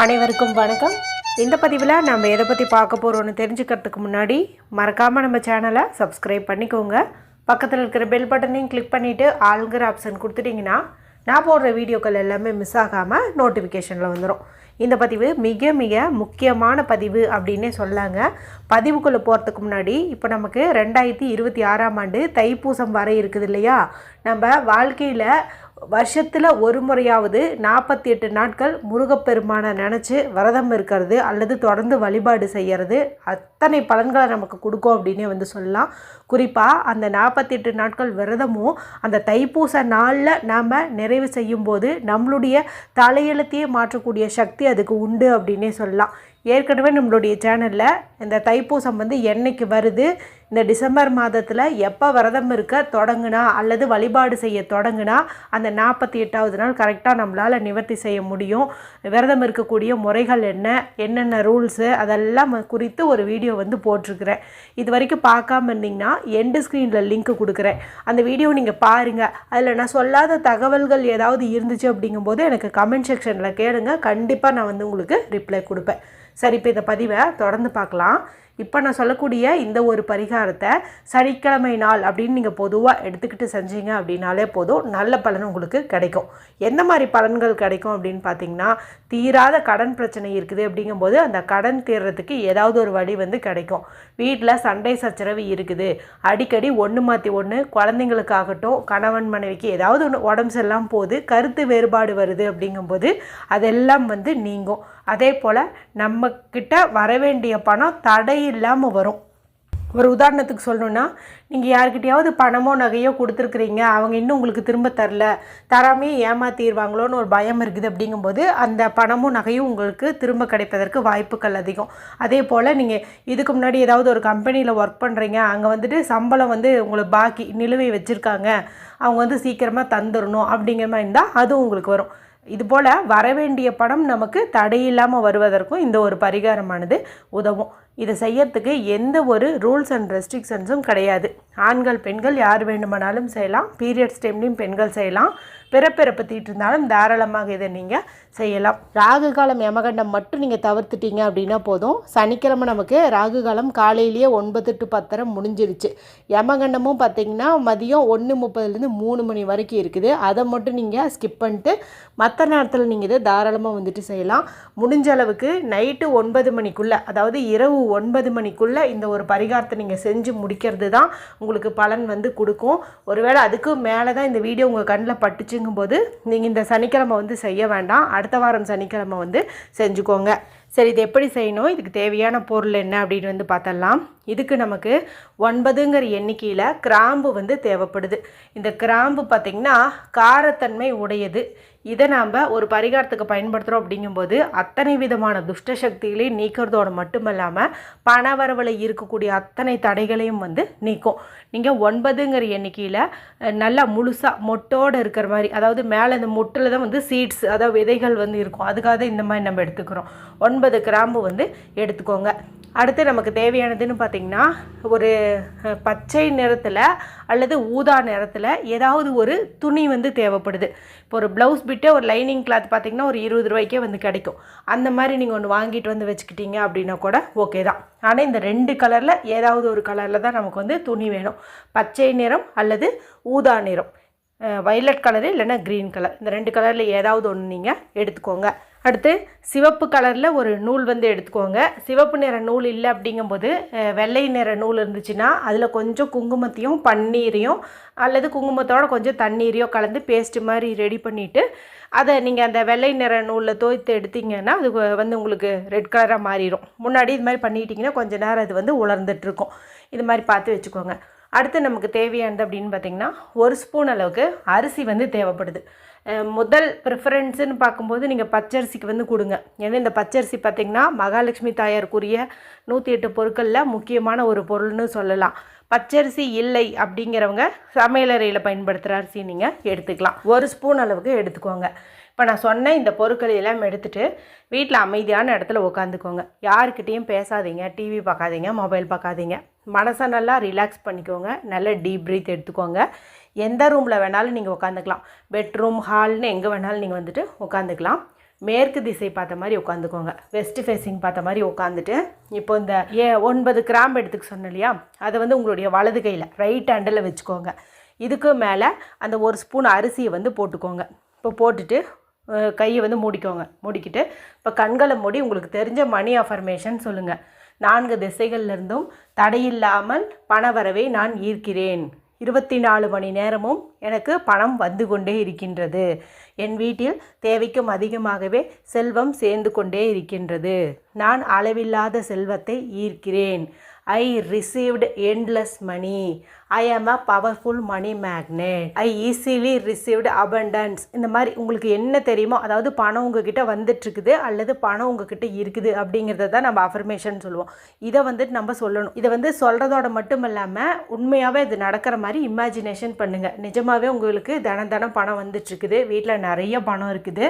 அனைவருக்கும் வணக்கம். இந்த பதிவில் நம்ம எதை பற்றி பார்க்க போகிறோம்னு தெரிஞ்சுக்கிறதுக்கு முன்னாடி மறக்காமல் நம்ம சேனலை சப்ஸ்கிரைப் பண்ணிக்கோங்க. பக்கத்தில் இருக்கிற பெல் பட்டனையும் கிளிக் பண்ணிவிட்டு ஆளுங்கிற ஆப்ஷன் கொடுத்துட்டிங்கன்னா நான் போடுற வீடியோக்கள் எல்லாமே மிஸ் ஆகாமல் நோட்டிஃபிகேஷனில் வந்துடும் இந்த பதிவு மிக மிக முக்கியமான பதிவு அப்படின்னே சொல்லாங்க. பதிவுக்குள்ளே போகிறதுக்கு முன்னாடி இப்போ நமக்கு ரெண்டாயிரத்தி இருபத்தி ஆறாம் ஆண்டு தைப்பூசம் வர இருக்குது இல்லையா? நம்ம வாழ்க்கையில் வருஷத்தில் ஒரு முறையாவது நாற்பத்தி எட்டு நாட்கள் முருகப்பெருமானை நினச்சி விரதம் இருக்கிறது அல்லது தொடர்ந்து வழிபாடு செய்கிறது அத்தனை பலன்களை நமக்கு கொடுக்கும் அப்படின்னே வந்து சொல்லலாம். குறிப்பாக அந்த நாற்பத்தி எட்டு நாட்கள் விரதமும் அந்த தைப்பூச நாளில் நாம் நிறைவு செய்யும்போது நம்மளுடைய தலையெழுத்தையே மாற்றக்கூடிய சக்தி அதுக்கு உண்டு அப்படின்னே சொல்லலாம். ஏற்கனவே நம்மளுடைய சேனலில் இந்த தைப்பூசம் வந்து என்னைக்கு வருது இந்த டிசம்பர் மாதத்தில் எப்போ விரதம் இருக்க தொடங்குனா அல்லது வழிபாடு செய்ய தொடங்குனா அந்த நாற்பத்தி எட்டாவது நாள் கரெக்டாக நம்மளால் நிவர்த்தி செய்ய முடியும். விரதம் இருக்கக்கூடிய முறைகள் என்ன என்னென்ன ரூல்ஸு அதெல்லாம் குறித்து ஒரு வீடியோ வந்து போட்டிருக்கிறேன். இது வரைக்கும் பார்க்காம இருந்தீங்கன்னா எண்டு ஸ்க்ரீனில் லிங்க் கொடுக்குறேன். அந்த வீடியோ நீங்கள் பாருங்கள் அதில் நான் சொல்லாத தகவல்கள் ஏதாவது இருந்துச்சு அப்படிங்கும்போது எனக்கு கமெண்ட் செக்ஷனில் கேளுங்க. கண்டிப்பாக நான் வந்து உங்களுக்கு ரிப்ளை கொடுப்பேன். சரி இப்போ இந்த பதிவை தொடர்ந்து பார்க்கலாம் இப்போ நான் சொல்லக்கூடிய இந்த ஒரு பரிகாரத்தை சனிக்கிழமை நாள் அப்படின்னு நீங்கள் பொதுவாக எடுத்துக்கிட்டு செஞ்சீங்க அப்படின்னாலே போதும். நல்ல பலன் உங்களுக்கு கிடைக்கும். எந்த மாதிரி பலன்கள் கிடைக்கும் அப்படின்னு பார்த்தீங்கன்னா தீராத கடன் பிரச்சனை இருக்குது அப்படிங்கும்போது அந்த கடன் தீர்றதுக்கு ஏதாவது ஒரு வழி வந்து கிடைக்கும். வீட்டில் சண்டை சச்சரவு இருக்குது. அடிக்கடி ஒன்று மாற்றி ஒன்று குழந்தைங்களுக்காகட்டும் கணவன் மனைவிக்கு ஏதாவது ஒன்று உடம்பு செல்லாம் போகுது கருத்து வேறுபாடு வருது அப்படிங்கும்போது அதெல்லாம் வந்து நீங்கும். அதே போல் நம்ம நம்மக்கிட்ட வர வேண்டிய பணம் தடை இல்லாமல் வரும். ஒரு உதாரணத்துக்கு சொல்லணுன்னா நீங்கள் யாருக்கிட்டையாவது பணமோ நகையோ கொடுத்துருக்குறீங்க. அவங்க இன்னும் உங்களுக்கு திரும்ப தரல. தராமே ஏமாத்திடுவாங்களோன்னு ஒரு பயம் இருக்குது அப்படிங்கும்போது அந்த பணமும் நகையும் உங்களுக்கு திரும்ப கிடைப்பதற்கு வாய்ப்புகள் அதிகம். அதே போல் நீங்கள் இதுக்கு முன்னாடி ஏதாவது ஒரு கம்பெனியில் ஒர்க் பண்ணுறீங்க அங்கே வந்துட்டு சம்பளம் வந்து உங்களுக்கு பாக்கி நிலுவை வச்சுருக்காங்க. அவங்க வந்து சீக்கிரமாக தந்துடணும் அப்படிங்கிற மாதிரி இருந்தால் அதுவும் உங்களுக்கு வரும். இதுபோல் வரவேண்டிய பணம் நமக்கு தடையில்லாமல் வருவதற்கும் இந்த ஒரு பரிகாரமானது உதவும். இதை செய்யறதுக்கு எந்த ஒரு ரூல்ஸ் அண்ட் ரெஸ்ட்ரிக்ஷன்ஸும் கிடையாது. ஆண்கள் பெண்கள் யார் வேண்டுமானாலும் செய்யலாம். பீரியட்ஸ் டைம்லேயும் பெண்கள் செய்யலாம். பிறப்பிறப்பு இருந்தாலும் தாராளமாக இதை நீங்கள் செய்யலாம். ராகு காலம் யமகண்டம் மட்டும் நீங்கள் தவிர்த்துட்டீங்க அப்படின்னா போதும். சனிக்கிழமை நமக்கு ராகு காலம் காலையிலேயே ஒன்பது டு பத்தரை முடிஞ்சிருச்சு. யமகண்டமும் பார்த்தீங்கன்னா மதியம் ஒன்று முப்பதுலேருந்து மூணு மணி வரைக்கும் இருக்குது. அதை மட்டும் நீங்கள் ஸ்கிப் பண்ணிட்டு மற்ற நேரத்தில் நீங்கள் இதை தாராளமாக வந்துட்டு செய்யலாம். முடிஞ்ச அளவுக்கு நைட்டு ஒன்பது மணிக்குள்ளே அதாவது இரவு ஒன்பது மணிக்குள்ளே இந்த ஒரு பரிகாரத்தை நீங்கள் செஞ்சு முடிக்கிறது தான் உங்களுக்கு பலன் வந்து கொடுக்கும். ஒருவேளை அதுக்கு மேலே தான் இந்த வீடியோ உங்கள் கண்ணில் பட்டுச்சு பட்டுச்சுங்கும்போது நீங்கள் இந்த சனிக்கிழமை வந்து செய்ய வேண்டாம். அடுத்த வாரம் சனிக்கிழமை வந்து செஞ்சுக்கோங்க. சரி இது எப்படி செய்யணும்? இதுக்கு தேவையான பொருள் என்ன அப்படின்னு வந்து பார்த்தலாம் இதுக்கு நமக்கு ஒன்பதுங்கிற எண்ணிக்கையில் கிராம்பு வந்து தேவைப்படுது. இந்த கிராம்பு பார்த்திங்கன்னா காரத்தன்மை உடையது. இதை நாம் ஒரு பரிகாரத்துக்கு பயன்படுத்துகிறோம் அப்படிங்கும்போது அத்தனை விதமான துஷ்ட சக்திகளையும் நீக்கிறதோடு மட்டுமல்லாமல் பணவரவில் இருக்கக்கூடிய அத்தனை தடைகளையும் வந்து நீக்கும். நீங்கள் ஒன்பதுங்கிற எண்ணிக்கையில் நல்லா முழுசாக மொட்டோடு இருக்கிற மாதிரி அதாவது மேலே இந்த மொட்டில் தான் வந்து சீட்ஸ் அதாவது விதைகள் வந்து இருக்கும். அதுக்காக தான் இந்த மாதிரி நம்ம எடுத்துக்கிறோம். ஒன்பது கிராம்பு வந்து எடுத்துக்கோங்க. அடுத்து நமக்கு தேவையானதுன்னு பார்த்திங்கன்னா ஒரு பச்சை நிறத்தில் அல்லது ஊதா நிறத்தில் ஏதாவது ஒரு துணி வந்து தேவைப்படுது. இப்போ ஒரு ப்ளவுஸ் பிட்டு ஒரு லைனிங் கிளாத் பார்த்திங்கன்னா ஒரு இருபது ரூபாய்க்கே வந்து கிடைக்கும். அந்த மாதிரி நீங்கள் ஒன்று வாங்கிட்டு வந்து வச்சுக்கிட்டீங்க அப்படின்னா கூட ஓகே தான். ஆனால் இந்த ரெண்டு கலரில் ஏதாவது ஒரு கலரில் தான் நமக்கு வந்து துணி வேணும். பச்சை நிறம் அல்லது ஊதா நிறம். வைலட் கலரு இல்லைன்னா க்ரீன் கலர் இந்த ரெண்டு கலரில் ஏதாவது ஒன்று நீங்கள் எடுத்துக்கோங்க. அடுத்து சிவப்பு கலரில் ஒரு நூல் வந்து எடுத்துக்கோங்க. சிவப்பு நிற நூல் இல்லை அப்படிங்கும்போது வெள்ளை நிற நூல் இருந்துச்சுன்னா அதில் கொஞ்சம் குங்குமத்தையும் பன்னீரையும் அல்லது குங்குமத்தோட கொஞ்சம் தண்ணீரையும் கலந்து பேஸ்ட்டு மாதிரி ரெடி பண்ணிவிட்டு அதை நீங்கள் அந்த வெள்ளை நிற நூலில் தோய்த்து எடுத்தீங்கன்னா அது வந்து உங்களுக்கு ரெட் கலராக மாறிடும் முன்னாடி இது மாதிரி பண்ணிட்டிங்கன்னா கொஞ்சம் நேரம் அது வந்து உலர்ந்துட்டுருக்கும் இது மாதிரி பார்த்து வச்சுக்கோங்க. அடுத்து நமக்கு தேவையானது அப்படின்னு பார்த்திங்கன்னா ஒரு ஸ்பூன் அளவுக்கு அரிசி வந்து தேவைப்படுது. முதல் ப்ரிஃபரன்ஸுன்னு பார்க்கும்போது நீங்கள் பச்சரிசிக்கு வந்து கொடுங்க. ஏன்னா இந்த பச்சரிசி பார்த்திங்கன்னா மகாலட்சுமி தாயாருக்குரிய நூற்றி எட்டு பொருட்களில் முக்கியமான ஒரு பொருள்னு சொல்லலாம். பச்சரிசி இல்லை அப்படிங்கிறவங்க சமையலறையில் பயன்படுத்துகிற அரிசி நீங்கள் எடுத்துக்கலாம். ஒரு ஸ்பூன் அளவுக்கு எடுத்துக்கோங்க. இப்போ நான் சொன்ன இந்த பொருட்களை எல்லாம் எடுத்துகிட்டு வீட்டில் அமைதியான இடத்துல உட்காந்துக்கோங்க யாருக்கிட்டேயும் பேசாதீங்க டிவி பார்க்காதீங்க மொபைல் பார்க்காதீங்க மனசை நல்லா ரிலாக்ஸ் பண்ணிக்கோங்க. நல்ல டீப் ப்ரீத் எடுத்துக்கோங்க. எந்த ரூமில் வேணாலும் நீங்கள் உட்காந்துக்கலாம் பெட்ரூம் ஹால்னு எங்கே வேணாலும் நீங்கள் வந்துட்டு உட்காந்துக்கலாம் மேற்கு திசை பார்த்த மாதிரி உட்காந்துக்கோங்க வெஸ்ட் ஃபேஸிங் பார்த்த மாதிரி உட்காந்துட்டு இப்போ இந்த ஏ ஒன்பது கிராம் எடுத்துக்க சொன்னேன் இல்லையா? அதை வந்து உங்களுடைய வலது கையில் ரைட் ஹேண்டில் வச்சுக்கோங்க. இதுக்கு மேலே அந்த ஒரு ஸ்பூன் அரிசியை வந்து போட்டுக்கோங்க. இப்போ போட்டுட்டு கையை வந்து மூடிக்கோங்க. மூடிக்கிட்டு இப்போ கண்களை மூடி உங்களுக்கு தெரிஞ்ச மணி அஃபர்மேஷன் சொல்லுங்கள் நான்கு திசைகள்லேருந்தும் தடையில்லாமல் பணவரவை நான் ஈர்க்கிறேன். இருபத்தி நாலு மணி நேரமும் எனக்கு பணம் வந்து கொண்டே இருக்கின்றது. என் வீட்டில் தேவைக்கும் அதிகமாகவே செல்வம் சேர்ந்து கொண்டே இருக்கின்றது. நான் அளவில்லாத செல்வத்தை ஈர்க்கிறேன். ஐ received endless money I am a powerful money magnet I easily received abundance இந்த மாதிரி உங்களுக்கு என்ன தெரியுமோ அதாவது பணம் உங்ககிட்ட வந்துட்டுருக்குது அல்லது பணம் உங்ககிட்ட இருக்குது அப்படிங்கிறத தான் நம்ம அஃபர்மேஷன் சொல்லுவோம். இதை வந்துட்டு நம்ம சொல்லணும். இதை வந்து சொல்கிறதோட மட்டும் இல்லாமல் உண்மையாகவே இது நடக்கிற மாதிரி இமேஜினேஷன் பண்ணுங்கள் நிஜமாகவே உங்களுக்கு தினம் தினம் பணம் வந்துட்டுருக்குது வீட்டில் நிறைய பணம் இருக்குது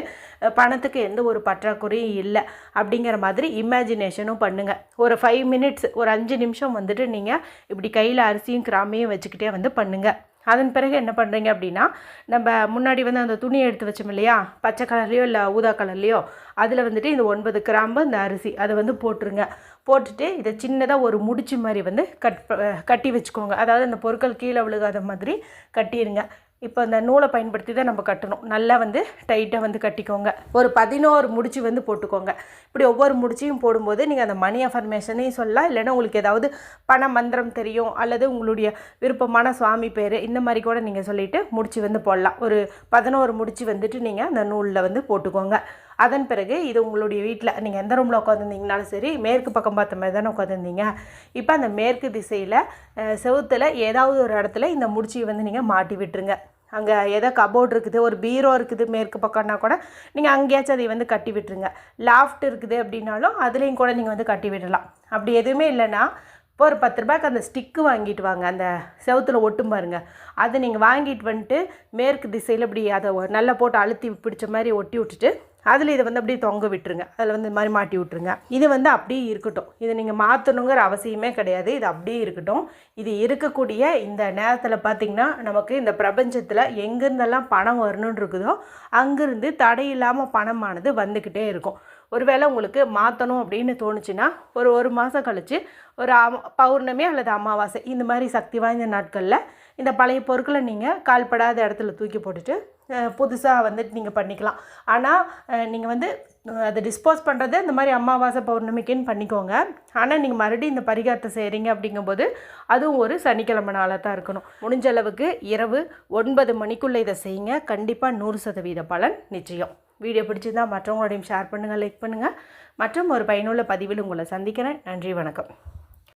பணத்துக்கு எந்த ஒரு பற்றாக்குறையும் இல்லை அப்படிங்கிற மாதிரி இமேஜினேஷனும் பண்ணுங்கள் ஒரு ஃபைவ் மினிட்ஸ் ஒரு அஞ்சு நிமிஷம் நிமிஷம் வந்துட்டு நீங்கள் இப்படி கையில் அரிசியும் கிராமையும் வச்சுக்கிட்டே வந்து பண்ணுங்கள் அதன் பிறகு என்ன பண்ணுறீங்க அப்படின்னா நம்ம முன்னாடி வந்து அந்த துணியை எடுத்து வச்சோம் இல்லையா? பச்சை கலர்லேயோ இல்லை ஊதா கலர்லேயோ அதில் வந்துட்டு இந்த ஒன்பது கிராம்பு இந்த அரிசி அதை வந்து போட்டுருங்க. போட்டுட்டு இதை சின்னதாக ஒரு முடிச்சு மாதிரி வந்து கட் கட்டி வச்சுக்கோங்க. அதாவது அந்த பொருட்கள் கீழே விழுகாத மாதிரி கட்டிடுங்க இப்போ இந்த நூலை பயன்படுத்தி தான் நம்ம கட்டணும். நல்லா வந்து டைட்டாக வந்து கட்டிக்கோங்க. ஒரு பதினோரு முடிச்சு வந்து போட்டுக்கோங்க. இப்படி ஒவ்வொரு முடிச்சையும் போடும்போது நீங்கள் அந்த மணி அஃபர்மேஷனையும் சொல்லலாம். இல்லைன்னா உங்களுக்கு ஏதாவது பண மந்திரம் தெரியும் அல்லது உங்களுடைய விருப்பமான சுவாமி பேர் இந்த மாதிரி கூட நீங்கள் சொல்லிவிட்டு முடிச்சு வந்து போடலாம். ஒரு பதினோரு முடிச்சு வந்துட்டு நீங்கள் அந்த நூலில் வந்து போட்டுக்கோங்க. அதன் பிறகு இது உங்களுடைய வீட்டில் நீங்கள் எந்த ரூமில் உட்காந்துருந்தீங்கனாலும் சரி மேற்கு பக்கம் பார்த்த மாதிரி தானே உட்காந்துருந்தீங்க இப்போ அந்த மேற்கு திசையில் செவுத்தில் ஏதாவது ஒரு இடத்துல இந்த முடிச்சியை வந்து நீங்கள் மாட்டி விட்டுருங்க. அங்கே ஏதோ கபோர்ட் இருக்குது ஒரு பீரோ இருக்குது மேற்கு பக்கம்னா கூட நீங்கள் அங்கேயாச்சும் அதை வந்து கட்டி விட்டுருங்க. லாஃப்ட் இருக்குது அப்படின்னாலும் அதுலேயும் கூட நீங்கள் வந்து கட்டி விடலாம். அப்படி எதுவுமே இல்லைன்னா இப்போ ஒரு பத்து ரூபாய்க்கு அந்த ஸ்டிக்கு வாங்கிட்டு வாங்க. அந்த செவுத்துல ஒட்டும் பாருங்கள் அதை நீங்கள் வாங்கிட்டு வந்துட்டு மேற்கு திசையில் இப்படி அதை நல்லா போட்டு அழுத்தி பிடிச்ச மாதிரி ஒட்டி விட்டுட்டு அதில் இதை வந்து அப்படியே தொங்க விட்டுருங்க. அதில் வந்து இந்த மாதிரி மாட்டி விட்டுருங்க. இது வந்து அப்படியே இருக்கட்டும். இதை நீங்கள் மாற்றணுங்கிற அவசியமே கிடையாது. இது அப்படியே இருக்கட்டும். இது இருக்கக்கூடிய இந்த நேரத்தில் பார்த்திங்கன்னா நமக்கு இந்த பிரபஞ்சத்தில் எங்கேருந்தெல்லாம் பணம் வரணுன்னு இருக்குதோ அங்கேருந்து தடையில்லாமல் பணமானது வந்துக்கிட்டே இருக்கும். ஒருவேளை உங்களுக்கு மாற்றணும் அப்படின்னு தோணுச்சுன்னா ஒரு ஒரு மாதம் கழித்து ஒரு பௌர்ணமி அல்லது அமாவாசை இந்த மாதிரி சக்தி வாய்ந்த நாட்களில் இந்த பழைய பொருட்களை நீங்கள் கால்படாத இடத்துல தூக்கி போட்டுட்டு புதுசாக வந்துட்டு நீங்கள் பண்ணிக்கலாம். ஆனால் நீங்கள் வந்து அதை டிஸ்போஸ் பண்ணுறது இந்த மாதிரி அமாவாசை பௌர்ணமிக்குன்னு பண்ணிக்கோங்க. ஆனால் நீங்கள் மறுபடியும் இந்த பரிகாரத்தை செய்கிறீங்க அப்படிங்கும்போது அதுவும் ஒரு சனிக்கிழமை நாளாக தான் இருக்கணும். முடிஞ்ச அளவுக்கு இரவு ஒன்பது மணிக்குள்ளே இதை செய்யுங்க. கண்டிப்பாக நூறு சதவீத பலன் நிச்சயம். வீடியோ பிடிச்சிருந்தா மற்றவங்களோடையும் ஷேர் பண்ணுங்கள் லைக் பண்ணுங்கள் மற்றும் ஒரு பயனுள்ள பதிவில் உங்களை சந்திக்கிறேன். நன்றி வணக்கம்.